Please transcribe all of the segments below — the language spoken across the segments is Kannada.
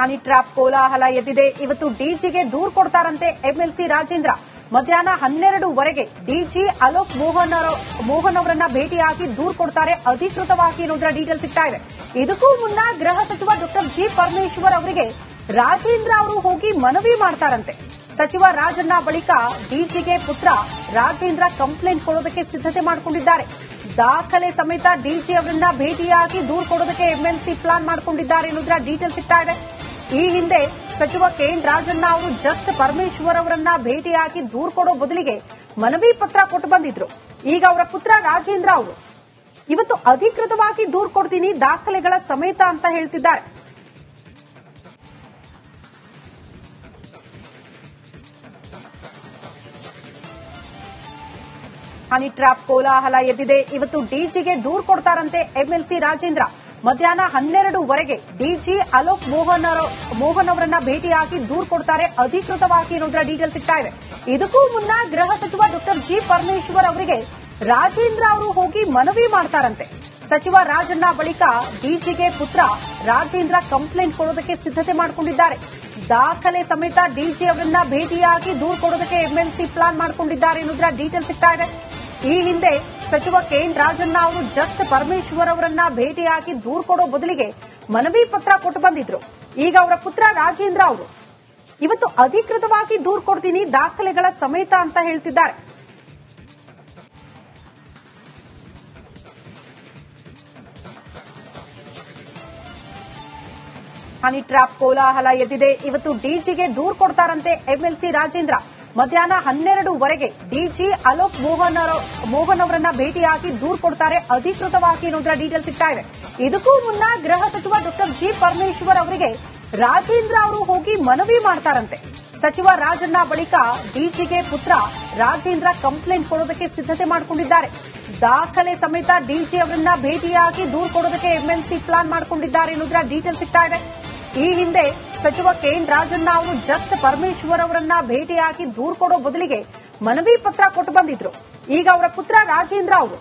ಹನಿ ಟ್ರಾಪ್ ಕೋಲಾಹಲ ಎದ್ದಿದೆ. ಇವತ್ತು ಡಿಜಿಗೆ ದೂರು ಕೊಡ್ತಾರಂತೆ ಎಂಎಲ್ಸಿ ರಾಜೇಂದ್ರ. ಮಧ್ಯಾಹ್ನ ಹನ್ನೆರಡುವರೆಗೆ ಡಿಜಿ ಅಲೋಕ್ ಮೋಹನ್ ಮೋಹನ್ ಅವರನ್ನ ಭೇಟಿಯಾಗಿ ದೂರು ಕೊಡ್ತಾರೆ ಅಧಿಕೃತವಾಗಿ ಅನ್ನೋದರ ಡೀಟೇಲ್ ಸಿಗ್ತಾ ಇದೆ. ಇದಕ್ಕೂ ಮುನ್ನ ಗೃಹ ಸಚಿವ ಡಾಕ್ಟರ್ ಜಿ ಪರಮೇಶ್ವರ್ ಅವರಿಗೆ ರಾಜೇಂದ್ರ ಅವರು ಹೋಗಿ ಮನವಿ ಮಾಡ್ತಾರಂತೆ. ಸಚಿವ ರಾಜಣ್ಣ ಬಳಿಕ ಡಿಜಿಗೆ ಪುತ್ರ ರಾಜೇಂದ್ರ ಕಂಪ್ಲೇಂಟ್ ಕೊಡೋದಕ್ಕೆ ಸಿದ್ಧತೆ ಮಾಡಿಕೊಂಡಿದ್ದಾರೆ. ದಾಖಲೆ ಸಮೇತ ಡಿಜಿ ಅವರನ್ನ ಭೇಟಿಯಾಗಿ ದೂರು ಕೊಡೋದಕ್ಕೆ ಎಂಎಲ್ಸಿ ಪ್ಲಾನ್ ಮಾಡಿಕೊಂಡಿದ್ದಾರೆ ಎನ್ನುವುದರ ಡೀಟೇಲ್ ಸಿಗ್ತಾ ಇದೆ. ಈ ಹಿಂದೆ ಸಚಿವ ಕೆಎನ್ ರಾಜಣ್ಣ ಅವರು ಜಸ್ಟ್ ಪರಮೇಶ್ವರ್ ಅವರನ್ನ ಭೇಟಿಯಾಗಿ ದೂರು ಕೊಡೋ ಬದಲಿಗೆ ಮನವಿ ಪತ್ರ ಕೊಟ್ಟು ಬಂದಿದ್ರು. ಈಗ ಅವರ ಪುತ್ರ ರಾಜೇಂದ್ರ ಅವರು. ಇವತ್ತು ಅಧಿಕೃತವಾಗಿ ದೂರು ಕೊಡ್ತೀನಿ, ದಾಖಲೆಗಳ ಸಮೇತ ಅಂತ ಹೇಳ್ತಿದ್ದಾರೆ. ಹನಿ ಟ್ರಾಪ್ ಕೋಲಾಹಲ ಎದ್ದಿದೆ. ಇವತ್ತು ಡಿಜಿಗೆ ದೂರು ಕೊಡ್ತಾರಂತೆ ಎಂಎಲ್ಸಿ ರಾಜೇಂದ್ರ. ಮಧ್ಯಾಹ್ನ ಹನ್ನೆರಡುವರೆಗೆ ಡಿಜಿ ಅಲೋಕ್ ಮೋಹನ್ ಮೋಹನ್ ಅವರನ್ನ ಭೇಟಿಯಾಗಿ ದೂರು ಕೊಡ್ತಾರೆ. ಅಧಿಕೃತವಾಗಿ ಅನ್ನೋದರ ಡೀಟೇಲ್ ಸಿಗ್ತಾ ಇದೆ. ಇದಕ್ಕೂ ಮುನ್ನ ಗೃಹ ಸಚಿವ ಡಾಕ್ಟರ್ ಜಿ ಪರಮೇಶ್ವರ್ ಅವರಿಗೆ ರಾಜೇಂದ್ರ ಅವರು ಹೋಗಿ ಮನವಿ ಮಾಡ್ತಾರಂತೆ. ಸಚಿವ ರಾಜಣ್ಣ ಬಳಿಕ ಡಿಜಿಗೆ ಪುತ್ರ ರಾಜೇಂದ್ರ ಕಂಪ್ಲೇಂಟ್ ಕೊಡೋದಕ್ಕೆ ಸಿದ್ಧತೆ ಮಾಡಿಕೊಂಡಿದ್ದಾರೆ. ದಾಖಲೆ ಸಮೇತ ಡಿಜಿ ಅವರನ್ನ ಭೇಟಿಯಾಗಿ ದೂರು ಕೊಡೋದಕ್ಕೆ ಎಂಎಲ್ಸಿ ಪ್ಲಾನ್ ಮಾಡಿಕೊಂಡಿದ್ದಾರೆ ಎನ್ನುವುದರ ಡೀಟೇಲ್ ಸಿಗ್ತಾ ಇದೆ. ಈ ಹಿಂದೆ ಸಚಿವ ಕೆಎನ್ ರಾಜಣ್ಣ ಅವರು ಜಸ್ಟ್ ಪರಮೇಶ್ವರ್ ಅವರನ್ನ ಭೇಟಿಯಾಗಿ ದೂರು ಕೊಡೋ ಬದಲಿಗೆ ಮನವಿ ಪತ್ರ ಕೊಟ್ಟು ಬಂದಿದ್ರು. ಈಗ ಅವರ ಪುತ್ರ ರಾಜೇಂದ್ರ ಅವರು. ಇವತ್ತು ಅಧಿಕೃತವಾಗಿ ದೂರು ಕೊಡ್ತೀನಿ, ದಾಖಲೆಗಳ ಸಮೇತ ಅಂತ ಹೇಳ್ತಿದ್ದಾರೆ. ಹನಿ ಟ್ರಾಪ್ ಕೋಲಾಹಲ ಎದ್ದಿದೆ. ಇವತ್ತು ಡಿಜಿಗೆ ದೂರು ಕೊಡ್ತಾರಂತೆ ಎಂಎಲ್ಸಿ ರಾಜೇಂದ್ರ. ಮಧ್ಯಾಹ್ನ ಹನ್ನೆರಡುವರೆಗೆ ಡಿಜಿ ಅಲೋಕ್ ಮೋಹನ್ ಮೋಹನ್ ಅವರನ್ನ ಭೇಟಿಯಾಗಿ ದೂರು ಕೊಡ್ತಾರೆ. ಅಧಿಕೃತವಾಗಿ ಅನ್ನೋದರ ಡೀಟೇಲ್ ಸಿಗ್ತಾ ಇದೆ. ಇದಕ್ಕೂ ಮುನ್ನ ಗೃಹ ಸಚಿವ ಡಾಕ್ಟರ್ ಜಿ ಪರಮೇಶ್ವರ್ ಅವರಿಗೆ ರಾಜೇಂದ್ರ ಅವರು ಹೋಗಿ ಮನವಿ ಮಾಡ್ತಾರಂತೆ. ಸಚಿವ ರಾಜಣ್ಣ ಬಳಿಕ ಡಿಜಿಗೆ ಪುತ್ರ ರಾಜೇಂದ್ರ ಕಂಪ್ಲೇಂಟ್ ಕೊಡೋದಕ್ಕೆ ಸಿದ್ಧತೆ ಮಾಡಿಕೊಂಡಿದ್ದಾರೆ. ದಾಖಲೆ ಸಮೇತ ಡಿಜಿ ಅವರನ್ನ ಭೇಟಿಯಾಗಿ ದೂರು ಕೊಡೋದಕ್ಕೆ ಎಂಎಲ್ಸಿ ಪ್ಲಾನ್ ಮಾಡಿಕೊಂಡಿದ್ದಾರೆ ಎನ್ನುವುದರ ಡೀಟೇಲ್ ಸಿಗ್ತಾ ಇದೆ. ಈ ಹಿಂದೆ ಸಚಿವ ಕೆಎನ್ ರಾಜಣ್ಣ ಅವರು ಜಸ್ಟ್ ಪರಮೇಶ್ವರ್ ಅವರನ್ನ ಭೇಟಿಯಾಗಿ ದೂರು ಕೊಡೋ ಬದಲಿಗೆ ಮನವಿ ಪತ್ರ ಕೊಟ್ಟು ಬಂದಿದ್ರು. ಈಗ ಅವರ ಪುತ್ರ ರಾಜೇಂದ್ರ ಅವರು.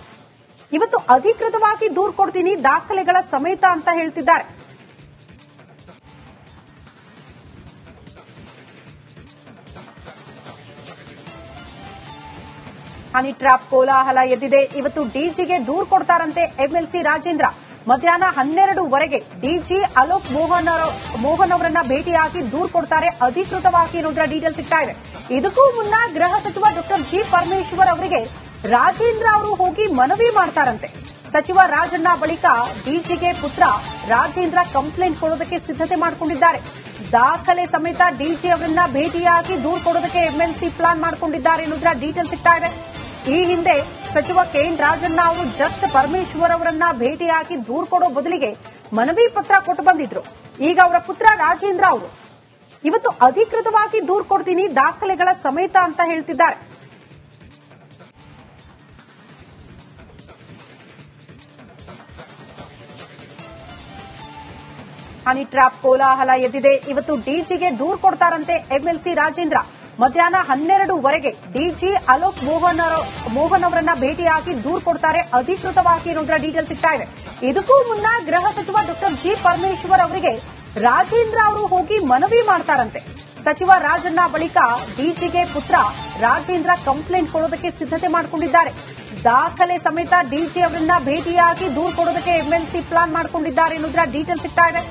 ಇವತ್ತು ಅಧಿಕೃತವಾಗಿ ದೂರು ಕೊಡ್ತೀನಿ, ದಾಖಲೆಗಳ ಸಮೇತ ಅಂತ ಹೇಳ್ತಿದ್ದಾರೆ. ಹನಿ ಟ್ರಾಪ್ ಕೋಲಾಹಲ ಎದ್ದಿದೆ. ಇವತ್ತು ಡಿಜಿಗೆ ದೂರು ಕೊಡ್ತಾರಂತೆ ಎಂಎಲ್ಸಿ ರಾಜೇಂದ್ರ. ಮಧ್ಯಾಹ್ನ ಹನ್ನೆರಡುವರೆಗೆ ಡಿಜಿ ಅಲೋಕ್ ಮೋಹನ್ ಮೋಹನ್ ಅವರನ್ನ ಭೇಟಿಯಾಗಿ ದೂರು ಕೊಡ್ತಾರೆ. ಅಧಿಕೃತವಾಗಿ ಅನ್ನೋದರ ಡೀಟೇಲ್ ಸಿಗ್ತಾ ಇದೆ. ಇದಕ್ಕೂ ಮುನ್ನ ಗೃಹ ಸಚಿವ ಡಾಕ್ಟರ್ ಜಿ ಪರಮೇಶ್ವರ್ ಅವರಿಗೆ ರಾಜೇಂದ್ರ ಅವರು ಹೋಗಿ ಮನವಿ ಮಾಡ್ತಾರಂತೆ. ಸಚಿವ ರಾಜಣ್ಣ ಬಳಿಕ ಡಿಜಿಗೆ ಪುತ್ರ ರಾಜೇಂದ್ರ ಕಂಪ್ಲೇಂಟ್ ಕೊಡೋದಕ್ಕೆ ಸಿದ್ಧತೆ ಮಾಡಿಕೊಂಡಿದ್ದಾರೆ. ದಾಖಲೆ ಸಮೇತ ಡಿಜಿ ಅವರನ್ನ ಭೇಟಿಯಾಗಿ ದೂರು ಕೊಡೋದಕ್ಕೆ ಎಂಎಲ್ಸಿ ಪ್ಲಾನ್ ಮಾಡಿಕೊಂಡಿದ್ದಾರೆ ಎನ್ನುವುದರ ಡೀಟೇಲ್ ಸಿಗ್ತಾ ಇದೆ. ಈ ಹಿಂದೆ ಸಚಿವ ಕೆಎನ್ ರಾಜಣ್ಣ ಅವರು ಜಸ್ಟ್ ಪರಮೇಶ್ವರ್ ಅವರನ್ನ ಭೇಟಿಯಾಗಿ ದೂರು ಕೊಡೋ ಬದಲಿಗೆ ಮನವಿ ಪತ್ರ ಕೊಟ್ಟು ಬಂದಿದ್ರು. ಈಗ ಅವರ ಪುತ್ರ ರಾಜೇಂದ್ರ ಅವರು. ಇವತ್ತು ಅಧಿಕೃತವಾಗಿ ದೂರು ಕೊಡ್ತೀನಿ, ದಾಖಲೆಗಳ ಸಮೇತ ಅಂತ ಹೇಳ್ತಿದ್ದಾರೆ. ಹನಿ ಟ್ರಾಪ್ ಕೋಲಾಹಲ ಎದ್ದಿದೆ. ಇವತ್ತು ಡಿಜಿಗೆ ದೂರು ಕೊಡ್ತಾರಂತೆ ಎಂಎಲ್ಸಿ ರಾಜೇಂದ್ರ. ಮಧ್ಯಾಹ್ನ ಹನ್ನೆರಡುವರೆಗೆ ಡಿಜಿ ಅಲೋಕ್ ಮೋಹನ್ ಮೋಹನ್ ಅವರನ್ನ ಭೇಟಿಯಾಗಿ ದೂರು ಕೊಡ್ತಾರೆ. ಅಧಿಕೃತವಾಗಿ ಅನ್ನೋದರ ಡೀಟೇಲ್ ಸಿಗ್ತಾ ಇದೆ ಇದಕ್ಕೂ ಮುನ್ನ ಗೃಹ ಸಚಿವ ಡಾಕ್ಟರ್ ಜಿ ಪರಮೇಶ್ವರ್ ಅವರಿಗೆ ರಾಜೇಂದ್ರ ಅವರು ಹೋಗಿ ಮನವಿ ಮಾಡ್ತಾರಂತೆ. ಸಚಿವ ರಾಜಣ್ಣ ಬಳಿಕ ಡಿಜಿಗೆ ಪುತ್ರ ರಾಜೇಂದ್ರ ಕಂಪ್ಲೇಂಟ್ ಕೊಡೋದಕ್ಕೆ ಸಿದ್ಧತೆ ಮಾಡಿಕೊಂಡಿದ್ದಾರೆ. ದಾಖಲೆ ಸಮೇತ ಡಿಜಿ ಅವರನ್ನ ಭೇಟಿಯಾಗಿ ದೂರು ಕೊಡೋದಕ್ಕೆ ಎಂಎಲ್ಸಿ ಪ್ಲಾನ್ ಮಾಡಿಕೊಂಡಿದ್ದಾರೆ ಎನ್ನುವುದರ ಡೀಟೇಲ್ ಸಿಗ್ತಾ ಇದೆ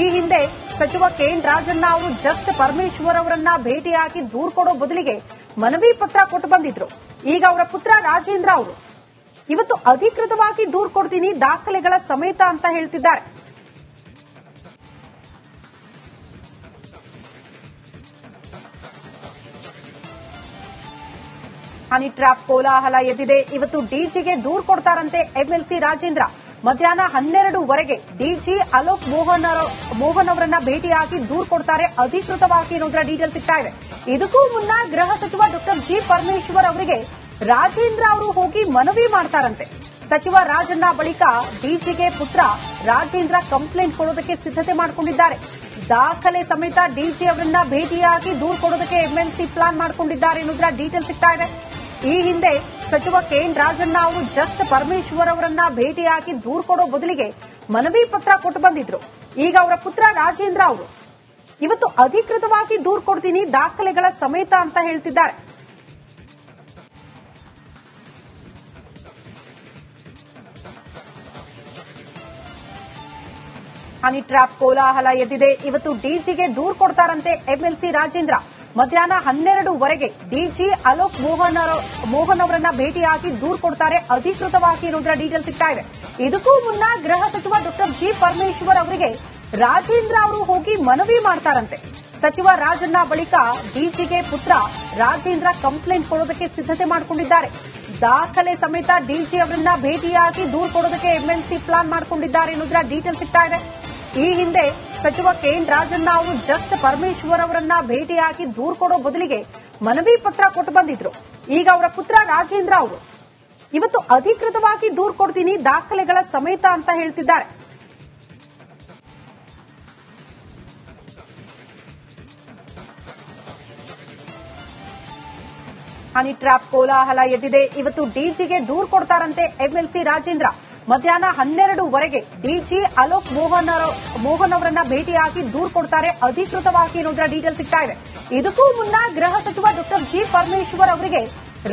ಈ ಹಿಂದೆ ಸಚಿವ ಕೆಎನ್ ರಾಜಣ್ಣ ಅವರು ಜಸ್ಟ್ ಪರಮೇಶ್ವರ್ ಅವರನ್ನ ಭೇಟಿಯಾಗಿ ದೂರು ಕೊಡೋ ಬದಲಿಗೆ ಮನವಿ ಪತ್ರ ಕೊಟ್ಟು ಬಂದಿದ್ರು. ಈಗ ಅವರ ಪುತ್ರ ರಾಜೇಂದ್ರ ಅವರು. ಇವತ್ತು ಅಧಿಕೃತವಾಗಿ ದೂರು ಕೊಡ್ತೀನಿ, ದಾಖಲೆಗಳ ಸಮೇತ ಅಂತ ಹೇಳ್ತಿದ್ದಾರೆ. ಹನಿ ಟ್ರಾಪ್ ಕೋಲಾಹಲ ಎದ್ದಿದೆ. ಇವತ್ತು ಡಿಜಿಗೆ ದೂರು ಕೊಡ್ತಾರಂತೆ ಎಂಎಲ್ಸಿ ರಾಜೇಂದ್ರ. ಮಧ್ಯಾಹ್ನ ಹನ್ನೆರಡುವರೆಗೆ ಡಿಜಿ ಅಲೋಕ್ ಮೋಹನ್ ಮೋಹನ್ ಅವರನ್ನ ಭೇಟಿಯಾಗಿ ದೂರು ಕೊಡ್ತಾರೆ ಅಧಿಕೃತವಾಗಿ ಅನ್ನೋದರ ಡೀಟೇಲ್ ಸಿಗ್ತಾ ಇದೆ. ಇದಕ್ಕೂ ಮುನ್ನ ಗೃಹ ಸಚಿವ ಡಾಕ್ಟರ್ ಜಿ ಪರಮೇಶ್ವರ್ ಅವರಿಗೆ ರಾಜೇಂದ್ರ ಅವರು ಹೋಗಿ ಮನವಿ ಮಾಡ್ತಾರಂತೆ. ಸಚಿವ ರಾಜಣ್ಣ ಬಳಿಕ ಡಿಜಿಗೆ ಪುತ್ರ ರಾಜೇಂದ್ರ ಕಂಪ್ಲೇಂಟ್ ಕೊಡೋದಕ್ಕೆ ಸಿದ್ಧತೆ ಮಾಡಿಕೊಂಡಿದ್ದಾರೆ. ದಾಖಲೆ ಸಮೇತ ಡಿಜಿ ಅವರನ್ನ ಭೇಟಿಯಾಗಿ ದೂರು ಕೊಡೋದಕ್ಕೆ ಎಂಎನ್ಸಿ ಪ್ಲಾನ್ ಮಾಡಿಕೊಂಡಿದ್ದಾರೆ ಎನ್ನುವುದರ ಡೀಟೇಲ್ ಸಿಗ್ತಾ ಇದೆ. ಈ ಹಿಂದೆ ಸಚಿವ ಕೆಎನ್ ರಾಜಣ್ಣ ಅವರು ಜಸ್ಟ್ ಪರಮೇಶ್ವರ್ ಅವರನ್ನ ಭೇಟಿಯಾಗಿ ದೂರು ಕೊಡೋ ಬದಲಿಗೆ ಮನವಿ ಪತ್ರ ಕೊಟ್ಟು ಬಂದಿದ್ರು. ಈಗ ಅವರ ಪುತ್ರ ರಾಜೇಂದ್ರ ಅವರು. ಇವತ್ತು ಅಧಿಕೃತವಾಗಿ ದೂರು ಕೊಡ್ತೀನಿ, ದಾಖಲೆಗಳ ಸಮೇತ ಅಂತ ಹೇಳ್ತಿದ್ದಾರೆ. ಹನಿ ಟ್ರ್ಯಾಪ್ ಕೋಲಾಹಲ ಎದ್ದಿದೆ. ಇವತ್ತು ಡಿಜಿಗೆ ದೂರು ಕೊಡ್ತಾರಂತೆ ಎಂಎಲ್ಸಿ ರಾಜೇಂದ್ರ. ಮಧ್ಯಾಹ್ನ ಹನ್ನೆರಡುವರೆಗೆ ಡಿಜಿ ಅಲೋಕ್ ಮೋಹನ್ ಮೋಹನ್ ಅವರನ್ನ ಭೇಟಿಯಾಗಿ ದೂರು ಕೊಡ್ತಾರೆ. ಅಧಿಕೃತವಾಗಿ ಇರುವುದರ ಡೀಟೇಲ್ ಸಿಗ್ತಾ ಇದೆ. ಇದಕ್ಕೂ ಮುನ್ನ ಗೃಹ ಸಚಿವ ಡಾಕ್ಟರ್ ಜಿ. ಪರಮೇಶ್ವರ್ ಅವರಿಗೆ ರಾಜೇಂದ್ರ ಅವರು ಹೋಗಿ ಮನವಿ ಮಾಡ್ತಾರಂತೆ. ಸಚಿವ ರಾಜಣ್ಣ ಬಳಿಕ ಡಿಜಿಗೆ ಪುತ್ರ ರಾಜೇಂದ್ರ ಕಂಪ್ಲೇಂಟ್ ಕೊಡೋದಕ್ಕೆ ಸಿದ್ಧತೆ ಮಾಡಿಕೊಂಡಿದ್ದಾರೆ. ದಾಖಲೆ ಸಮೇತ ಡಿಜಿ ಅವರನ್ನ ಭೇಟಿಯಾಗಿ ದೂರು ಕೊಡೋದಕ್ಕೆ ಎಂಎನ್ಸಿ ಪ್ಲಾನ್ ಮಾಡಿಕೊಂಡಿದ್ದಾರೆ ಅನ್ನೋದ್ರ ಡೀಟೇಲ್ ಸಿಗ್ತಾ ಇದೆ. ಈ ಹಿಂದೆ ಸಚಿವ ಕೆಎನ್ ರಾಜಣ್ಣ ಅವರು ಜಸ್ಟ್ ಪರಮೇಶ್ವರ್ ಅವರನ್ನ ಭೇಟಿಯಾಗಿ ದೂರ್ ಕೊಡೋ ಬದಲಿಗೆ ಮನವಿ ಪತ್ರ ಕೊಟ್ಟು ಬಂದಿದ್ರು. ಈಗ ಅವರ ಪುತ್ರ ರಾಜೇಂದ್ರ ಅವರು. ಇವತ್ತು ಅಧಿಕೃತವಾಗಿ ದೂರ್ ಕೊಡ್ತೀನಿ, ದಾಖಲೆಗಳ ಸಮೇತ ಅಂತ ಹೇಳ್ತಿದ್ದಾರೆ. ಹನಿ ಟ್ರಾಪ್ ಕೋಲಾಹಲ ಎದ್ದಿದೆ. ಇವತ್ತು ಡಿಜಿಗೆ ದೂರ್ ಕೊಡ್ತಾರಂತೆ ಎಂಎಲ್ಸಿ ರಾಜೇಂದ್ರ. ಮಧ್ಯಾಹ್ನ ಹನ್ನೆರಡುವರೆಗೆ ಡಿಜಿ ಅಲೋಕ್ ಮೋಹನ್ ಮೋಹನ್ ಅವರನ್ನ ಭೇಟಿಯಾಗಿ ದೂರು ಕೊಡ್ತಾರೆ. ಅಧಿಕೃತವಾಗಿ ಅನ್ನೋದರ ಡೀಟೇಲ್ ಸಿಗ್ತಾ ಇದೆ. ಇದಕ್ಕೂ ಮುನ್ನ ಗೃಹ ಸಚಿವ ಡಾಕ್ಟರ್ ಜಿ. ಪರಮೇಶ್ವರ್ ಅವರಿಗೆ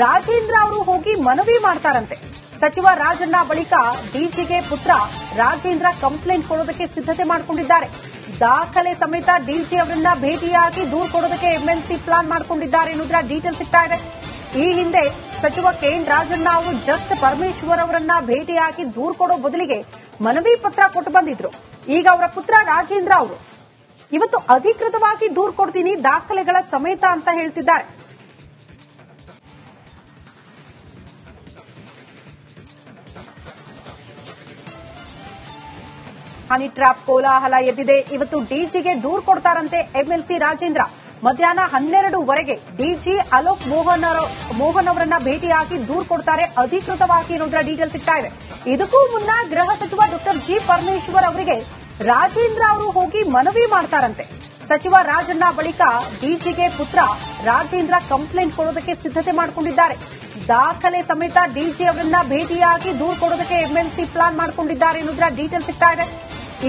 ರಾಜೇಂದ್ರ ಅವರು ಹೋಗಿ ಮನವಿ ಮಾಡ್ತಾರಂತೆ. ಸಚಿವ ರಾಜಣ್ಣ ಬಳಿಕ ಡಿಜಿಗೆ ಪುತ್ರ ರಾಜೇಂದ್ರ ಕಂಪ್ಲೇಂಟ್ ಕೊಡೋದಕ್ಕೆ ಸಿದ್ಧತೆ ಮಾಡಿಕೊಂಡಿದ್ದಾರೆ. ದಾಖಲೆ ಸಮೇತ ಡಿಜಿ ಅವರನ್ನ ಭೇಟಿಯಾಗಿ ದೂರು ಕೊಡೋದಕ್ಕೆ ಎಂಎಲ್ಸಿ ಪ್ಲಾನ್ ಮಾಡಿಕೊಂಡಿದ್ದಾರೆ ಅನ್ನೋದ್ರ ಡೀಟೇಲ್ ಸಿಗ್ತಾ ಇದೆ. ಈ ಹಿಂದೆ ಸಚಿವ ಕೆಎನ್ ರಾಜಣ್ಣ ಅವರು ಜಸ್ಟ್ ಪರಮೇಶ್ವರ್ ಅವರನ್ನ ಭೇಟಿಯಾಗಿ ದೂರ್ ಕೊಡೋ ಬದಲಿಗೆ ಮನವಿ ಪತ್ರ ಕೊಟ್ಟು ಬಂದಿದ್ರು. ಈಗ ಅವರ ಪುತ್ರ ರಾಜೇಂದ್ರ ಅವರು. ಇವತ್ತು ಅಧಿಕೃತವಾಗಿ ದೂರ್ ಕೊಡ್ತೀನಿ, ದಾಖಲೆಗಳ ಸಮೇತ ಅಂತ ಹೇಳ್ತಿದ್ದಾರೆ. ಹನಿ ಟ್ರಾಪ್ ಕೋಲಾಹಲ ಎದ್ದಿದೆ. ಇವತ್ತು ಡಿಜಿಗೆ ದೂರ್ ಕೊಡ್ತಾರಂತೆ ಎಂಎಲ್ಸಿ ರಾಜೇಂದ್ರ. ಮಧ್ಯಾಹ್ನ ಹನ್ನೆರಡುವರೆಗೆ ಡಿಜಿ ಅಲೋಕ್ ಮೋಹನ್ ಮೋಹನ್ ಅವರನ್ನ ಭೇಟಿಯಾಗಿ ದೂರು ಕೊಡ್ತಾರೆ. ಅಧಿಕೃತವಾಗಿ ಅನ್ನೋದ್ರ ಡೀಟೇಲ್ ಸಿಗ್ತಾ ಇದೆ. ಇದಕ್ಕೂ ಮುನ್ನ ಗೃಹ ಸಚಿವ ಡಾಕ್ಟರ್ ಜಿ ಪರಮೇಶ್ವರ್ ಅವರಿಗೆ ರಾಜೇಂದ್ರ ಅವರು ಹೋಗಿ ಮನವಿ ಮಾಡ್ತಾರಂತೆ. ಸಚಿವ ರಾಜಣ್ಣ ಬಳಿಕ ಡಿಜಿಗೆ ಪುತ್ರ ರಾಜೇಂದ್ರ ಕಂಪ್ಲೇಂಟ್ ಕೊಡೋದಕ್ಕೆ ಸಿದ್ಧತೆ ಮಾಡಿಕೊಂಡಿದ್ದಾರೆ. ದಾಖಲೆ ಸಮೇತ ಡಿಜಿ ಅವರನ್ನ ಭೇಟಿಯಾಗಿ ದೂರು ಕೊಡೋದಕ್ಕೆ ಎಂಎಲ್ಸಿ ಪ್ಲಾನ್ ಮಾಡಿಕೊಂಡಿದ್ದಾರೆ ಅನ್ನೋದ್ರ ಡೀಟೇಲ್ ಸಿಗ್ತಾ ಇದೆ.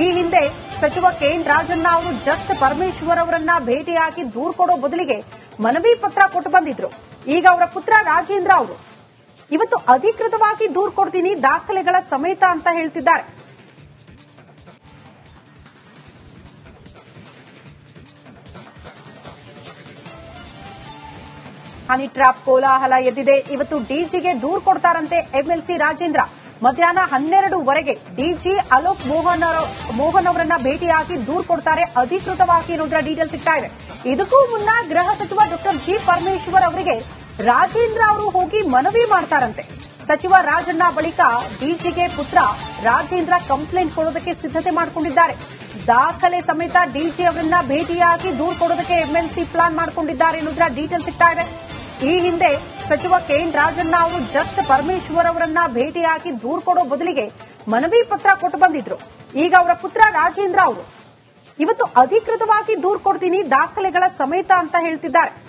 ಈ ಹಿಂದೆ ಸಚಿವ ಕೆಎನ್ ರಾಜಣ್ಣ ಅವರು ಜಸ್ಟ್ ಪರಮೇಶ್ವರ್ ಅವರನ್ನ ಭೇಟಿಯಾಗಿ ದೂರು ಕೊಡೋ ಬದಲಿಗೆ ಮನವಿ ಪತ್ರ ಕೊಟ್ಟು ಬಂದಿದ್ರು. ಈಗ ಅವರ ಪುತ್ರ ರಾಜೇಂದ್ರ ಅವರು. ಇವತ್ತು ಅಧಿಕೃತವಾಗಿ ದೂರು ಕೊಡ್ತೀನಿ, ದಾಖಲೆಗಳ ಸಮೇತ ಅಂತ ಹೇಳ್ತಿದ್ದಾರೆ. ಹನಿ ಟ್ರಾಪ್ ಕೋಲಾಹಲ ಎದ್ದಿದೆ. ಇವತ್ತು ಡಿಜಿಗೆ ದೂರು ಕೊಡ್ತಾರಂತೆ ಎಂಎಲ್ಸಿ ರಾಜೇಂದ್ರ. ಮಧ್ಯಾಹ್ನ ಹನ್ನೆರಡುವರೆಗೆ ಡಿಜಿ ಅಲೋಕ್ ಮೋಹನ್ ಮೋಹನ್ ಅವರನ್ನ ಭೇಟಿಯಾಗಿ ದೂರು ಕೊಡ್ತಾರೆ ಅಧಿಕೃತವಾಗಿ ಇರೋದ್ರ ಡೀಟೇಲ್ ಸಿಗ್ತಾ ಇದೆ. ಇದಕ್ಕೂ ಮುನ್ನ ಗೃಹ ಸಚಿವ ಡಾಕ್ಟರ್ ಜಿ ಪರಮೇಶ್ವರ್ ಅವರಿಗೆ ರಾಜೇಂದ್ರ ಅವರು ಹೋಗಿ ಮನವಿ ಮಾಡ್ತಾರಂತೆ. ಸಚಿವ ರಾಜಣ್ಣ ಬಳಿಕ ಡಿಜಿಗೆ ಪುತ್ರ ರಾಜೇಂದ್ರ ಕಂಪ್ಲೇಂಟ್ ಕೊಡೋದಕ್ಕೆ ಸಿದ್ಧತೆ ಮಾಡಿಕೊಂಡಿದ್ದಾರೆ. ದಾಖಲೆ ಸಮೇತ ಡಿಜಿ ಅವರನ್ನ ಭೇಟಿಯಾಗಿ ದೂರು ಕೊಡೋದಕ್ಕೆ ಎಂಎಲ್ಸಿ ಪ್ಲಾನ್ ಮಾಡಿಕೊಂಡಿದ್ದಾರೆ ಅನ್ನೋದ್ರ ಡೀಟೇಲ್ ಸಿಗ್ತಾ ಇದೆ. ಈ ಹಿಂದೆ ಸಚಿವ ಕೆಎನ್ ರಾಜಣ್ಣ ಅವರು ಜಸ್ಟ್ ಪರಮೇಶ್ವರ್ ಅವರನ್ನ ಭೇಟಿಯಾಗಿ ದೂರು ಕೊಡೋ ಬದಲಿಗೆ ಮನವಿ ಪತ್ರ ಕೊಟ್ಟು ಬಂದಿದ್ರು. ಈಗ ಅವರ ಪುತ್ರ ರಾಜೇಂದ್ರ ಅವರು. ಇವತ್ತು ಅಧಿಕೃತವಾಗಿ ದೂರು ಕೊಡ್ತೀನಿ, ದಾಖಲೆಗಳ ಸಮೇತ ಅಂತ ಹೇಳ್ತಿದ್ದಾರೆ.